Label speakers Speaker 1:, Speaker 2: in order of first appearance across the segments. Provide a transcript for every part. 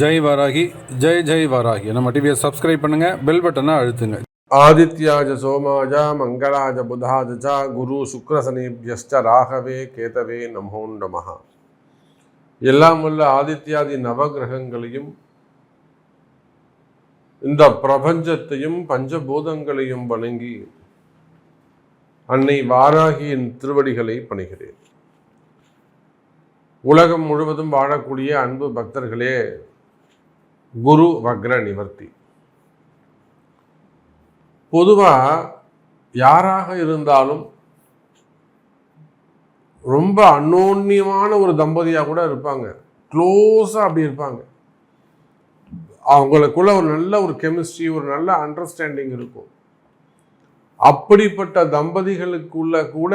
Speaker 1: ஜெய் வாராகி ஜெய் ஜெய் வாராகி. நம்ம டிவியை சப்ஸ்கிரைப் பண்ணுங்க பெல் பட்டனை அழுத்துங்க.
Speaker 2: ஆதித்யாஜ சோமாஜ மங்களாஜ புதாஜ ச குரு சுக்ரசனிபியஸ்ட ராகவே கேதவே நமோ நமஹ. எல்லாம் உள்ள ஆதித்யாதி நவகிரகங்களையும் இந்த பிரபஞ்சத்தையும் பஞ்சபூதங்களையும் வணங்கி அன்னை வாராகியின் திருவடிகளை பணிகிறேன். உலகம் முழுவதும் வாழக்கூடிய அன்பு பக்தர்களே குரு வக்ர நிவர்த்தி. பொதுவாக யாராக இருந்தாலும் ரொம்ப அன்னோன்யமான ஒரு தம்பதியாக கூட இருப்பாங்க. க்ளோஸாக அப்படி இருப்பாங்க. அவங்களுக்குள்ள ஒரு நல்ல ஒரு கெமிஸ்ட்ரி ஒரு நல்ல அண்டர்ஸ்டாண்டிங் இருக்கும். அப்படிப்பட்ட தம்பதிகளுக்குள்ள கூட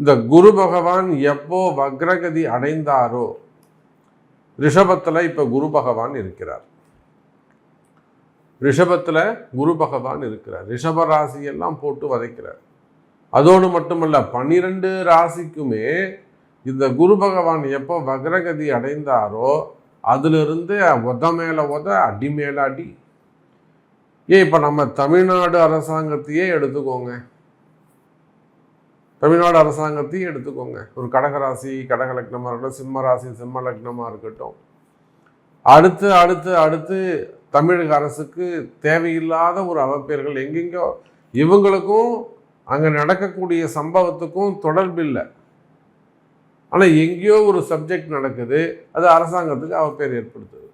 Speaker 2: இந்த குரு பகவான் எப்போ வக்ரகதி அடைந்தாரோ ரிஷபத்தில் இப்போ குரு பகவான் இருக்கிறார். ரிஷபத்தில் குரு பகவான் இருக்கிறார். ரிஷப ராசியெல்லாம் போட்டு வதைக்கிறார். அதோடு மட்டுமல்ல பன்னிரெண்டு ராசிக்குமே இந்த குரு பகவான் எப்போ வக்ரகதி அடைந்தாரோ அதிலிருந்து உத மேலே உத அடி மேலே அடி. ஏன் இப்போ நம்ம தமிழ்நாடு அரசாங்கத்தையே எடுத்துக்கோங்க. தமிழ்நாடு அரசாங்கத்தையும் எடுத்துக்கோங்க. ஒரு கடகராசி கடகலக்னமாக இருக்கட்டும் சிம்ம ராசி சிம்ம லக்னமாக இருக்கட்டும். அடுத்து அடுத்து அடுத்து தமிழக அரசுக்கு தேவையில்லாத ஒரு அவப்பேர்கள் எங்கெங்கோ இவங்களுக்கும் அங்கே நடக்கக்கூடிய சம்பவத்துக்கும் தொடர்பில்லை ஆனால் எங்கேயோ ஒரு சப்ஜெக்ட் நடக்குது அது அரசாங்கத்துக்கு அவப்பேர் ஏற்படுத்துது.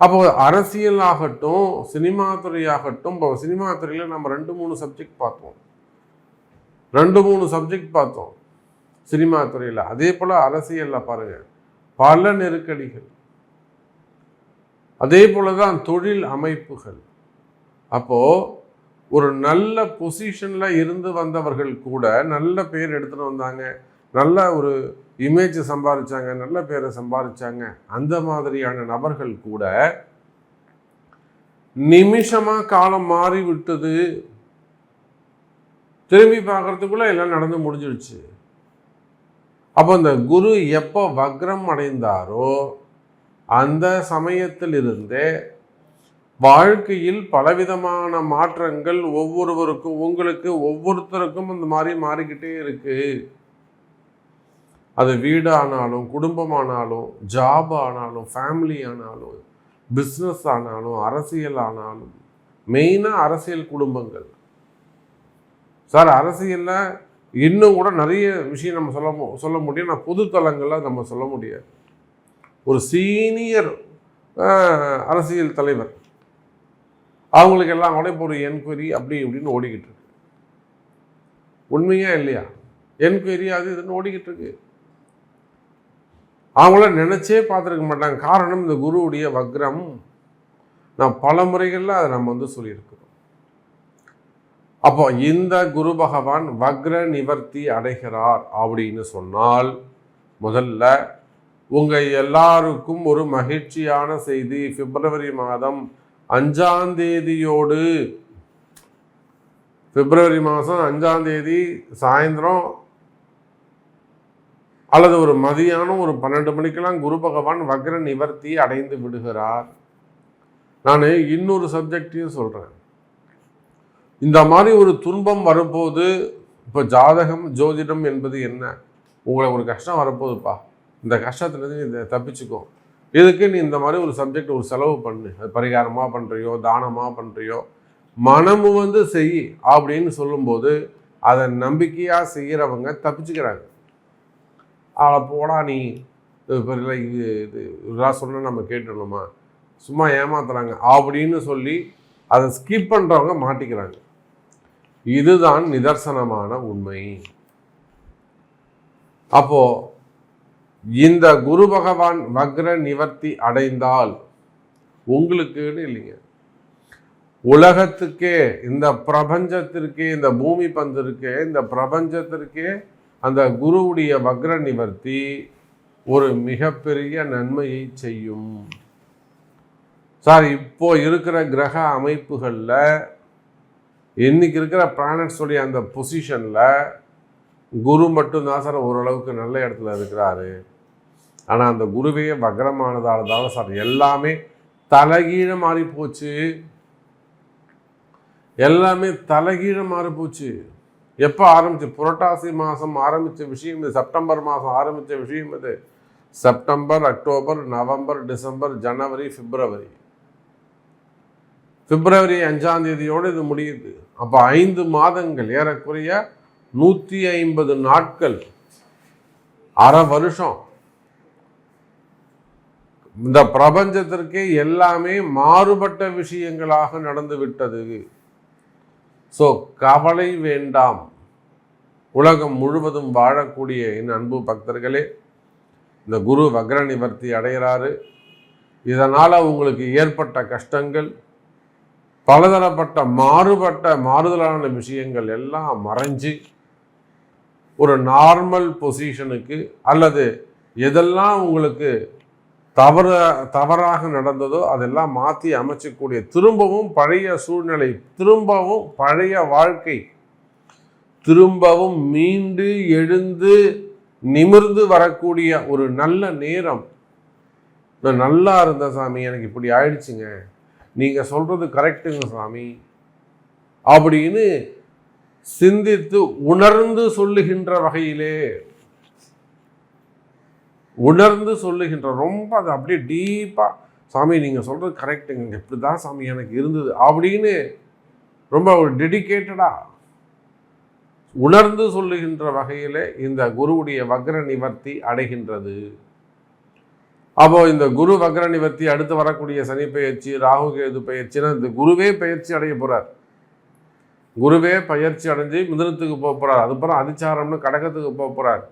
Speaker 2: அப்போ அரசியல் ஆகட்டும் சினிமா துறையாகட்டும் இப்போ சினிமா துறையில் நம்ம ரெண்டு மூணு சப்ஜெக்ட் பார்த்தோம் ரெண்டு மூணு சப்ஜெக்ட் பார்த்தோம். சினிமா துறையில். அதே போல் அரசியலில் பாருங்கள் பல நெருக்கடிகள். அதே போல தான் தொழில் அமைப்புகள். அப்போது ஒரு நல்ல பொசிஷனில் இருந்து வந்தவர்கள் கூட நல்ல பேர் எடுத்துகிட்டு வந்தாங்க. நல்ல ஒரு இமேஜ் சம்பாதிச்சாங்க நல்ல பேரை சம்பாதிச்சாங்க அந்த மாதிரியான நபர்கள் கூட நிமிஷமாக காலம் மாறி விட்டது திரும்பி பார்க்கறதுக்குள்ள எல்லாம் நடந்து முடிஞ்சிடுச்சு. அப்போ இந்த குரு எப்போ வக்ரம் அடைந்தாரோ அந்த சமயத்திலிருந்தே வாழ்க்கையில் பலவிதமான மாற்றங்கள் ஒவ்வொருவருக்கும் உங்களுக்கு ஒவ்வொருத்தருக்கும் இந்த மாதிரி மாறிக்கிட்டே இருக்கு. அது வீடானாலும் குடும்பமானாலும் ஜாப் ஆனாலும் ஃபேமிலி ஆனாலும் பிஸ்னஸ் ஆனாலும் அரசியல் ஆனாலும் மெயினாக அரசியல் குடும்பங்கள். சார் அரசியலில் இன்னும் கூட நிறைய விஷயம் நம்ம சொல்ல சொல்ல முடியும். நான் பொது தளங்களில் நம்ம சொல்ல முடியாது. ஒரு சீனியர் அரசியல் தலைவர் அவங்களுக்கு எல்லாம் கூட இப்போ ஒரு என்கொயரி அப்படி இப்படின்னு ஓடிக்கிட்டு இருக்கு. உண்மையா இல்லையா? என்கொயரி அது இதுன்னு ஓடிக்கிட்டு இருக்கு. அவங்கள நினச்சே பார்த்துருக்க மாட்டாங்க. காரணம் இந்த குருவுடைய வக்ரம். நான் பல முறைகளில் அதை நம்ம வந்து சொல்லியிருக்கோம் அப்போ இந்த குரு பகவான் வக்ர நிவர்த்தி அடைகிறார் அப்படின்னு சொன்னால் முதல்ல உங்கள் எல்லாருக்கும் ஒரு மகிழ்ச்சியான செய்தி. பிப்ரவரி மாதம் அஞ்சாம் தேதியோடு பிப்ரவரி மாதம் அஞ்சாம் தேதி சாயந்தரம் அல்லது ஒரு மதியானம் ஒரு பன்னெண்டு மணிக்கெல்லாம் குரு பகவான் வக்ர நிவர்த்தி அடைந்து விடுகிறார். நான் இன்னொரு சப்ஜெக்டையும் சொல்கிறேன் இந்த மாதிரி ஒரு துன்பம் வரும்போது இப்போ ஜாதகம் ஜோதிடம் என்பது என்ன? உங்களை ஒரு கஷ்டம் வரப்போகுதுப்பா. இந்த கஷ்டத்துலேருந்து நீ இதை தப்பிச்சுக்கோ. இதுக்கு நீ இந்த மாதிரி ஒரு சப்ஜெக்ட் ஒரு செலவு பண்ணு. அது பரிகாரமாக பண்ணுறியோ தானமாக பண்ணுறியோ மனமு வந்து செய் அப்படின்னு சொல்லும்போது அதை நம்பிக்கையாக செய்கிறவங்க தப்பிச்சுக்கிறாங்க. அதை போடா நீ. இது இது இது இதெல்லாம் சொன்னால் நம்ம கேட்டுடணுமா? சும்மா ஏமாத்துறாங்க. அப்படின்னு சொல்லி அதை ஸ்கிப் பண்ணுறவங்க மாட்டிக்கிறாங்க. இதுதான் நிதர்சனமான உண்மை. அப்போ இந்த குரு பகவான் வக்ர நிவர்த்தி அடைந்தால் உங்களுக்குன்னு இல்லைங்க. உலகத்துக்கே இந்த பிரபஞ்சத்திற்கே இந்த பூமி பந்திற்கே இந்த பிரபஞ்சத்திற்கே அந்த குருவுடைய வக்ர நிவர்த்தி ஒரு மிகப்பெரிய நன்மையை செய்யும். சார் இப்போ இருக்கிற கிரக அமைப்புகளில் இன்றைக்கி இருக்கிற பிளானட்ஸுடைய அந்த பொசிஷனில் குரு மட்டும்தான் சார் ஓரளவுக்கு நல்ல இடத்துல இருக்கிறாரு. ஆனால் அந்த குருவே வக்ரமானதால தான் சார் எல்லாமே தலைகீழ மாறி போச்சு. எல்லாமே தலைகீழ மாறி போச்சு. எப்போ ஆரம்பிச்சு? புரட்டாசி மாதம் ஆரம்பித்த விஷயம் இது செப்டம்பர் மாதம் ஆரம்பித்த விஷயம் இது. செப்டம்பர் அக்டோபர் நவம்பர் டிசம்பர் ஜனவரி பிப்ரவரி. பிப்ரவரி அஞ்சாம் தேதியோடு இது முடியுது. அப்போ ஐந்து மாதங்கள் ஏறக்குறைய நூற்றி ஐம்பது நாட்கள் அரை வருஷம். இந்த பிரபஞ்சத்திற்கே எல்லாமே மாறுபட்ட விஷயங்களாக நடந்து விட்டது. ஸோ கவலை வேண்டாம். உலகம் முழுவதும் வாழக்கூடிய என் அன்பு பக்தர்களே இந்த குரு வக்ர நிவர்த்தி அடைகிறாரு. இதனால் உங்களுக்கு ஏற்பட்ட கஷ்டங்கள் பலதரப்பட்ட மாறுபட்ட மாறுதலான விஷயங்கள் எல்லாம் மறைஞ்சு ஒரு நார்மல் பொசிஷனுக்கு அல்லது எதெல்லாம் உங்களுக்கு தவற தவறாக நடந்ததோ அதெல்லாம் மாற்றி அமைச்சக்கூடிய திரும்பவும் பழைய சூழ்நிலை திரும்பவும் பழைய வாழ்க்கை திரும்பவும் மீண்டு எழுந்து நிமிர்ந்து வரக்கூடிய ஒரு நல்ல நேரம். நான் நல்லா இருந்தேன் சாமி எனக்கு இப்படி ஆயிடுச்சுங்க. நீங்கள் சொல்கிறது கரெக்டுங்க சாமி. அப்படின்னு சிந்தித்து உணர்ந்து சொல்லுகின்ற வகையிலே உணர்ந்து சொல்லுகின்ற ரொம்ப அது அப்படியே டீப்பாக சாமி நீங்கள் சொல்கிறது கரெக்டுங்க இப்படி தான் சாமி எனக்கு இருந்தது அப்படின்னு ரொம்ப ஒரு டெடிக்கேட்டடாக உணர்ந்து சொல்லுகின்ற வகையில் இந்த குருவுடைய வக்ர நிவர்த்தி அடைகின்றது. அப்போ இந்த குரு வக்ர நிவர்த்தி அடுத்து வரக்கூடிய சனி பயிற்சி ராகு கேது பயிற்சினா இந்த குருவே பயிற்சி அடைய போறார். குருவே பயிற்சி அடைஞ்சு மிதனத்துக்கு போக போறார். அதுக்கப்புறம் அதிச்சாரம்னு கடகத்துக்கு போக போறார்.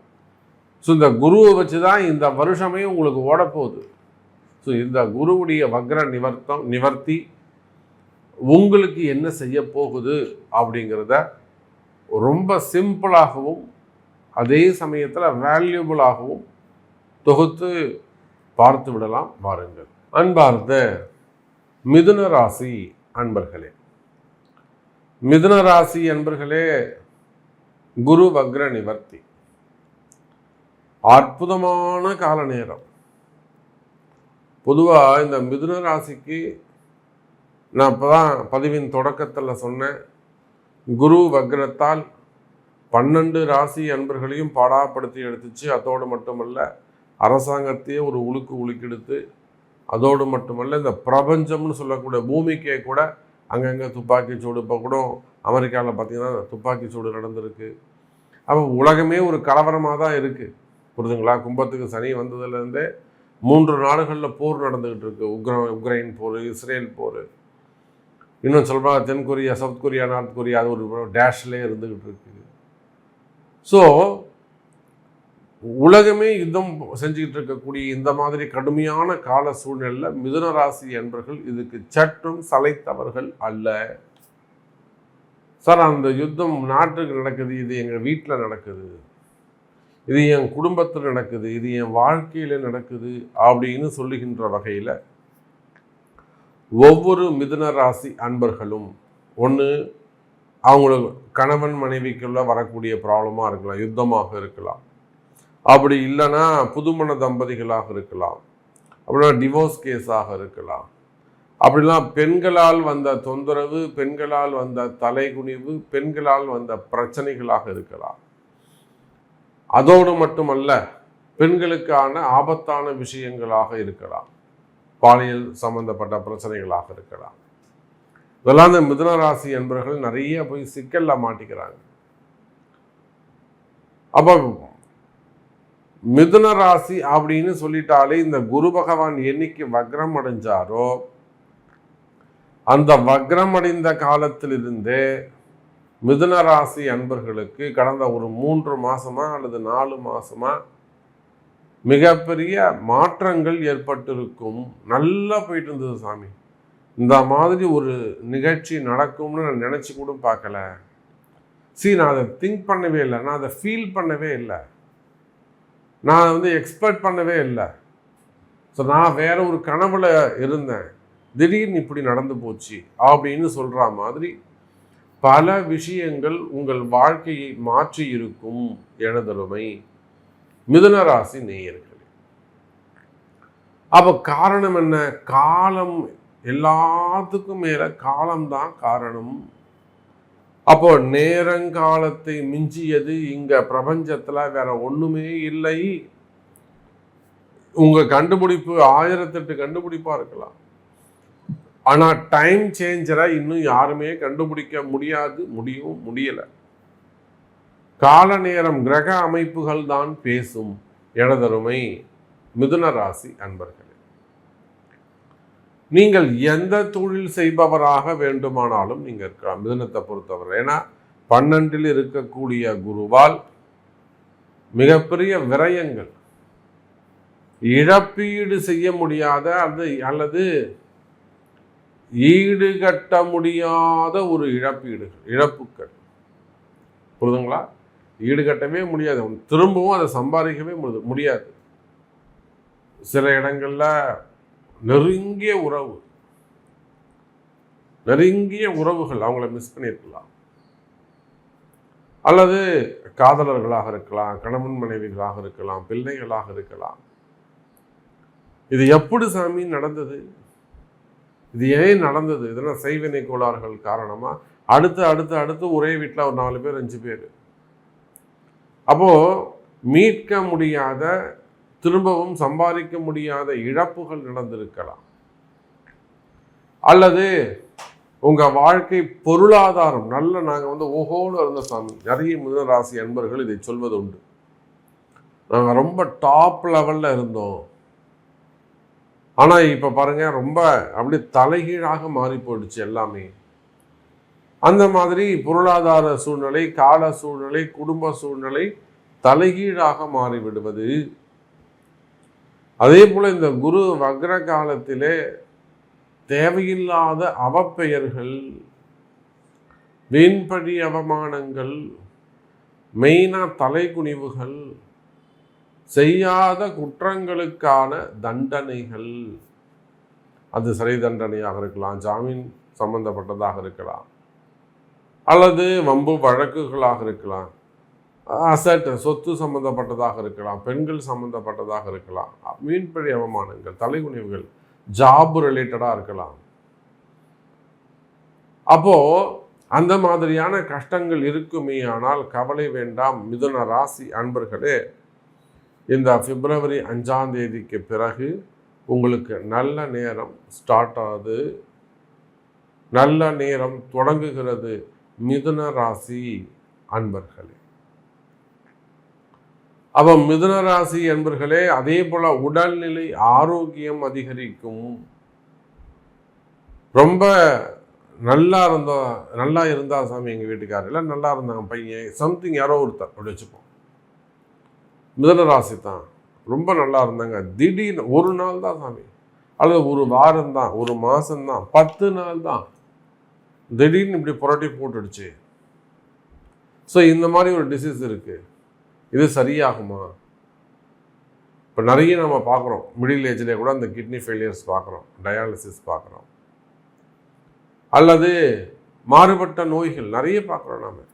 Speaker 2: ஸோ இந்த குருவை வச்சு தான் இந்த வருஷமே உங்களுக்கு ஓடப்போகுது. ஸோ இந்த குருவுடைய வக்ர நிவர்த்தம் நிவர்த்தி உங்களுக்கு என்ன செய்ய போகுது அப்படிங்கிறத ரொம்ப சிம்பிளாகவும் அதே சமயத்தில் வேல்யூபிளாகவும் தொகுத்து பார்த்து விடலாம் வாருங்கள். அன்பார்ந்த மிதுன ராசி அன்பர்களே. மிதுன ராசி அன்பர்களே குரு வக்ர நிவர்த்தி. அற்புதமான கால நேரம். பொதுவாக இந்த மிதுன ராசிக்கு நான் இப்போ தான் பதிவின் தொடக்கத்தில் சொன்னேன். குரு வக்ரத்தால் பன்னெண்டு ராசி அன்பர்களையும் பாடாப்படுத்தி எடுத்துச்சு. அதோடு மட்டுமல்ல அரசாங்கத்தையே ஒரு உழுக்கு உழுக்கெடுத்து அதோடு மட்டுமல்ல இந்த பிரபஞ்சம்னு சொல்லக்கூடிய பூமிக்கே கூட அங்கங்கே துப்பாக்கி சூடு இப்போ கூட அமெரிக்காவில் பார்த்தீங்கன்னா துப்பாக்கி சூடு நடந்திருக்கு. அப்போ உலகமே ஒரு கலவரமாக தான் இருக்குது புரிதுங்களா கும்பத்துக்கு சனி வந்ததுலேருந்தே மூன்று நாடுகளில் போர் நடந்துக்கிட்டு இருக்கு. உக்ர உக்ரைன் போர் இஸ்ரேல் போர். இன்னும் சொல்கிறாங்க தென் Korea South Korea North Korea அது ஒரு டேஷ்லேயே இருந்துக்கிட்டு இருக்கு. ஸோ உலகமே யுத்தம் செஞ்சுக்கிட்டு இருக்கக்கூடிய இந்த மாதிரி கடுமையான கால சூழ்நிலையில் மிதுன ராசி என்பர்கள் இதுக்கு சற்றும் சளைத்தவர்கள் அல்ல. சார் அந்த யுத்தம் நாட்டுக்கு நடக்குது இது எங்கள் வீட்டில் நடக்குது. இது என் குடும்பத்தில் நடக்குது இது என் வாழ்க்கையில் நடக்குது அப்படின்னு சொல்லுகின்ற வகையில் ஒவ்வொரு மிதுன ராசி அன்பர்களும் ஒன்று அவங்களுக்கு கணவன் மனைவிக்குள்ளே வரக்கூடிய ப்ராப்ளமாக இருக்கலாம் யுத்தமாக இருக்கலாம். அப்படி இல்லைன்னா புதுமண தம்பதிகளாக இருக்கலாம். அப்படின்னா டிவோர்ஸ் கேஸாக இருக்கலாம். அப்படிலாம் பெண்களால் வந்த தொந்தரவு பெண்களால் வந்த தலைகுனிவு பெண்களால் வந்த பிரச்சனைகளாக இருக்கலாம். அதோடு மட்டுமல்ல பெண்களுக்கான ஆபத்தான விஷயங்களாக இருக்கலாம். பாலியல் சம்பந்தப்பட்ட பிரச்சனைகளாக இருக்கலாம். இதெல்லாம் இந்த மிதுனராசி என்பவர்கள் நிறைய போய் சிக்கலில் மாட்டிக்கிறாங்க. அப்போ மிதுன ராசி அப்படின்னு சொல்லிட்டாலே இந்த குரு பகவான் என்னைக்கு வக்ரம் அடைஞ்சாரோ அந்த வக்ரம் அடைந்த காலத்திலிருந்தே மிதுன ராசி அன்பர்களுக்கு கடந்த ஒரு மூன்று மாசமா அல்லது நாலு மாசமா மிகப்பெரிய மாற்றங்கள் ஏற்பட்டிருக்கும். நல்லா போயிட்டு இருந்தது சாமி. இந்த மாதிரி ஒரு நிகழ்ச்சி நடக்கும்னு நான் நினச்சி கூட பார்க்கல. சரி நான் அதை திங்க் பண்ணவே இல்லை. நான் அதை ஃபீல் பண்ணவே இல்லை. நான் வந்து எக்ஸ்பெக்ட் பண்ணவே இல்லை. ஸோ நான் வேற ஒரு கனவுல இருந்தேன். திடீர்னு இப்படி நடந்து போச்சு அப்படின்னு சொல்கிற மாதிரி பல விஷயங்கள் உங்கள் வாழ்க்கையை மாற்றி இருக்கும் எனதருமை மிதுனராசி நேயர்களே. காரணம் என்ன? காலம் எல்லாத்துக்கும் மேல காலம்தான் காரணம். அப்போ நேரங்காலத்தை மிஞ்சியது இங்க பிரபஞ்சத்துல வேற ஒண்ணுமே இல்லை. உங்க கண்டுபிடிப்பு ஆயிரத்தெட்டு கண்டுபிடிப்பா இருக்கலாம். ஆனா டைம் சேஞ்சரை இன்னும் யாருமே கண்டுபிடிக்க முடியாது முடியவும் முடியல. கால நேரம் கிரக அமைப்புகள் தான் பேசும் எனதருமை மிதுன ராசி அன்பர்கள். நீங்கள் எந்த தொழில் செய்பவராக வேண்டுமானாலும் நீங்கள் இருக்கலாம். மிதனத்தை பொறுத்தவரை. ஏன்னா பன்னெண்டில் இருக்கக்கூடிய குருவால் மிகப்பெரிய விரயங்கள். இழப்பீடு செய்ய முடியாத அது அல்லது ஈடுகட்ட முடியாத ஒரு இழப்பீடுகள் இழப்புக்கள். புரிதுங்களா? ஈடுகட்டவே முடியாது. திரும்பவும் அதை சம்பாதிக்கவே முடியாது. சில இடங்களில் நெருங்கிய உறவு. நெருங்கிய உறவுகள் அவங்கள மிஸ் பண்ணியிருக்கலாம். அல்லது காதலர்களாக இருக்கலாம் கணவன் மனைவிகளாக இருக்கலாம் பிள்ளைகளாக இருக்கலாம். இது எப்படி சாமி நடந்தது? இது ஏன் நடந்தது? இதெல்லாம் செய்வினை கோளாறுகள் காரணமாக அடுத்து அடுத்து அடுத்து ஒரே வீட்டில் ஒரு நாலு பேர் அஞ்சு பேர். அப்போது மீட்க முடியாத திரும்பவும் சம்பாதிக்க முடியாத இழப்புகள் நடந்திருக்கலாம். அல்லது உங்கள் வாழ்க்கை பொருளாதாரம் நல்ல நாங்கள் வந்து ஓஹோன்னு இருந்த சாமி நிறைய மிதுன ராசி அன்பர்கள் இதை சொல்வது உண்டு. நாங்கள் ரொம்ப டாப் லெவலில் இருந்தோம். ஆனால் இப்போ பாருங்கள் ரொம்ப அப்படியே தலைகீழாக மாறி போயிடுச்சு எல்லாமே. அந்த மாதிரி பொருளாதார சூழ்நிலை கால சூழ்நிலை குடும்ப சூழ்நிலை தலைகீழாக மாறிவிடுவது அதே போல் இந்த குரு வக்ர காலத்திலே தேவையில்லாத அவப்பெயர்கள் வீண்படி அவமானங்கள் மெயினாக தலைக்குனிவுகள் செய்யாத குற்றங்களுக்கான தண்டனைகள். அது சிறை தண்டனையாக இருக்கலாம் ஜாமீன் சம்பந்தப்பட்டதாக இருக்கலாம் அல்லது வம்பு வழக்குகளாக இருக்கலாம். அசட் சொத்து சம்பந்தப்பட்டதாக இருக்கலாம் பெண்கள் சம்பந்தப்பட்டதாக இருக்கலாம் மீன்பிடி அவமானங்கள் தலைகுனிவுகள் ஜாப் ரிலேட்டடாக இருக்கலாம். அப்போ அந்த மாதிரியான கஷ்டங்கள் இருக்குமே ஆனால் கவலை வேண்டாம். மிதுன ராசி அன்பர்களே இந்த பிப்ரவரி அஞ்சாம் தேதிக்கு பிறகு உங்களுக்கு நல்ல நேரம் ஸ்டார்ட் ஆகுது. நல்ல நேரம் தொடங்குகிறது மிதுன ராசி அன்பர்களே. அப்போ மிதுன ராசி என்பர்களே அதே போல உடல்நிலை ஆரோக்கியம் அதிகரிக்கும். ரொம்ப நல்லா இருந்தோ நல்லா இருந்தா சாமி எங்க வீட்டுக்காரர் இல்லை நல்லா இருந்தாங்க பையன் சம்திங் யாரோ ஒருத்தர் அப்படி வச்சுப்போம். மிதுன ராசி தான். ரொம்ப நல்லா இருந்தாங்க. திடீர்னு ஒரு நாள் தான் சாமி. அல்லது ஒரு வாரம் தான் ஒரு மாசம் தான் பத்து நாள் தான். திடீர்னு இப்படி புரட்டி போட்டுடுச்சு. ஸோ இந்த மாதிரி ஒரு டிசீஸ் இருக்குது இது சரியாகுமா? இப்போ நிறைய நம்ம பார்க்குறோம் மிடில் ஏஜ்லேயே கூட அந்த கிட்னி ஃபெயிலியர்ஸ் பார்க்குறோம் டயாலிசிஸ் பார்க்குறோம் அல்லது மாறுபட்ட நோய்கள் நிறைய பார்க்குறோம் நாம்.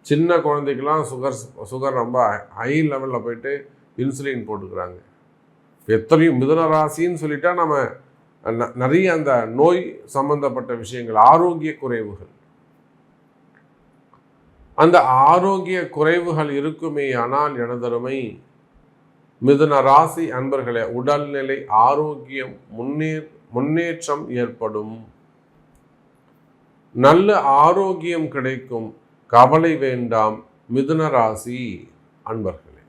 Speaker 2: சின்ன குழந்தைக்கெல்லாம் சுகர் சுகர் ரொம்ப ஹை லெவலில் போயிட்டு இன்சுலின் போட்டுக்கிறாங்க. எத்தனையும் மிதன ராசின்னு சொல்லிட்டா நம்ம ந- நிறைய அந்த நோய் சம்பந்தப்பட்ட விஷயங்கள் ஆரோக்கிய குறைவுகள். அந்த ஆரோக்கிய குறைவுகள் இருக்குமே ஆனால் எனதருமை மிதுன ராசி அன்பர்களே உடல்நிலை ஆரோக்கியம் முன்னே முன்னேற்றம் ஏற்படும். நல்ல ஆரோக்கியம் கிடைக்கும். கவலை வேண்டாம் மிதுன ராசி அன்பர்களே.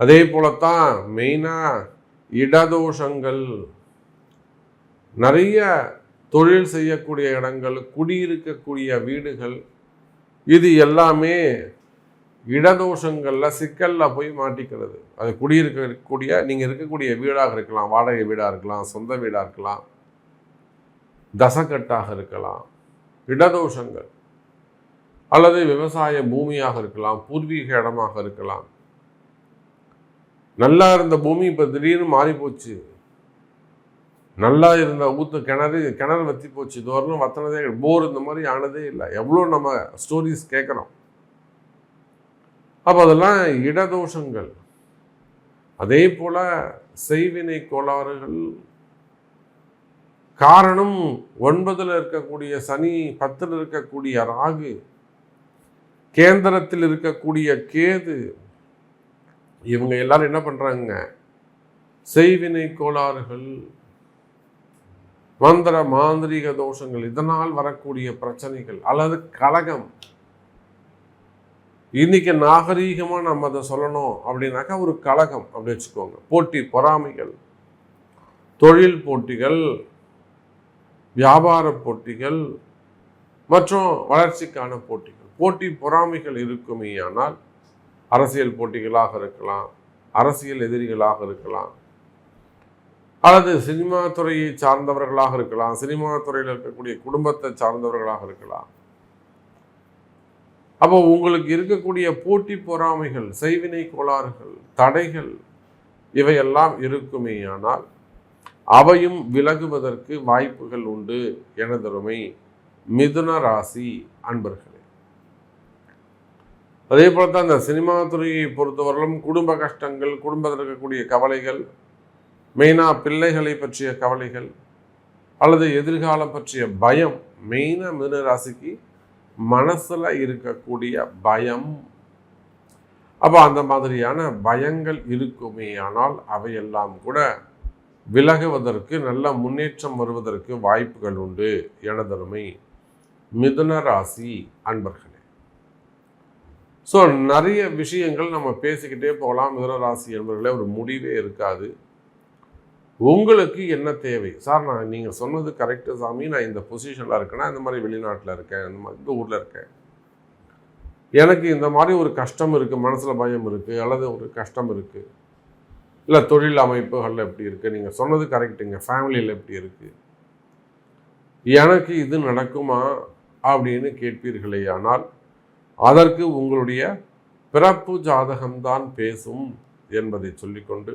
Speaker 2: அதே போலத்தான் மெயினாக இடதோஷங்கள். நிறைய தொழில் செய்யக்கூடிய இடங்கள் குடியிருக்கக்கூடிய வீடுகள் இது எல்லாமே இடதோஷங்களில் சிக்கலில் போய் மாட்டிக்கிறது. அது குடியிருக்கக்கூடிய நீங்கள் இருக்கக்கூடிய வீடாக இருக்கலாம் வாடகை வீடாக இருக்கலாம் சொந்த வீடாக இருக்கலாம் தசக்கட்டாக இருக்கலாம் இடதோஷங்கள். அல்லது விவசாய பூமியாக இருக்கலாம் பூர்வீக இடமாக இருக்கலாம். நல்லா இருந்த பூமி இப்போ திடீர்னு மாறிப்போச்சு. நல்லா இருந்த ஊத்து கிணறு கிணறு வத்தி போச்சு இது வரலும் வத்தினதே போர் இந்த மாதிரி ஆனதே இல்லை. எவ்வளோ நம்ம ஸ்டோரிஸ் கேட்குறோம். அப்போ அதெல்லாம் இடதோஷங்கள். அதே போல செய்வினை கோளாறுகள். காரணம் ஒன்பதுல இருக்கக்கூடிய சனி பத்தில் இருக்கக்கூடிய ராகு கேந்திரத்தில் இருக்கக்கூடிய கேது. இவங்க எல்லாரும் என்ன பண்றாங்க? செய்வினை கோளாறுகள் மந்திர மாந்திரீக தோஷங்கள் இதனால் வரக்கூடிய பிரச்சனைகள் அல்லது கழகம் இன்னைக்கு நாகரீகமா நம்ம அதை சொல்லணும் அப்படின்னாக்கா ஒரு கழகம் அப்படி வச்சுக்கோங்க. போட்டி பொறாமைகள் தொழில் போட்டிகள் வியாபார போட்டிகள் மற்றும் வளர்ச்சிக்கான போட்டிகள். போட்டி பொறாமைகள் இருக்குமே ஆனால் அரசியல் போட்டிகளாக இருக்கலாம் அரசியல் எதிரிகளாக இருக்கலாம் அல்லது சினிமா துறையை சார்ந்தவர்களாக இருக்கலாம் சினிமா துறையில் இருக்கக்கூடிய குடும்பத்தை சார்ந்தவர்களாக இருக்கலாம். அப்போ உங்களுக்கு இருக்கக்கூடிய போட்டி பொறாமைகள் செய்வினை கோளாறுகள் தடைகள் இவையெல்லாம் இருக்குமேயானால் அவையும் விலகுவதற்கு வாய்ப்புகள் உண்டு எனதருமை மிதுன ராசி அன்பர்களே. அதே போல தான் இந்த சினிமா துறையை பொறுத்தவரையிலும் குடும்ப கஷ்டங்கள் குடும்பத்தில் இருக்கக்கூடிய கவலைகள் மெயினாக பிள்ளைகளை பற்றிய கவலைகள் அல்லது எதிர்காலம் பற்றிய பயம் மெயினாக மிதுனராசிக்கு மனசில் இருக்கக்கூடிய பயம். அப்போ அந்த மாதிரியான பயங்கள் இருக்குமே ஆனால் அவையெல்லாம் கூட விலகுவதற்கு நல்ல முன்னேற்றம் வருவதற்கு வாய்ப்புகள் உண்டு எனதருமை மிதுன ராசி அன்பர்களே. ஸோ நிறைய விஷயங்கள் நம்ம பேசிக்கிட்டே போகலாம். மிதுன ராசி என்பர்களே ஒரு முடிவே இருக்காது. உங்களுக்கு என்ன தேவை? சார் நான் நீங்கள் சொன்னது கரெக்டு சாமி. நான் இந்த பொசிஷனில் இருக்கேன்னா இந்த மாதிரி வெளிநாட்டில் இருக்கேன். இந்த மாதிரி இந்த ஊரில் இருக்கேன். எனக்கு இந்த மாதிரி ஒரு கஷ்டம் இருக்குது மனசில் பயம் இருக்குது அல்லது ஒரு கஷ்டம் இருக்குது இல்லை தொழில் அமைப்புகளில் எப்படி இருக்குது நீங்கள் சொன்னது கரெக்டுங்க ஃபேமிலியில் எப்படி இருக்குது எனக்கு இது நடக்குமா? அப்படின்னு கேட்பீர்களே ஆனால் அதற்கு உங்களுடைய பிறப்பு ஜாதகம்தான் பேசும் என்பதை சொல்லிக்கொண்டு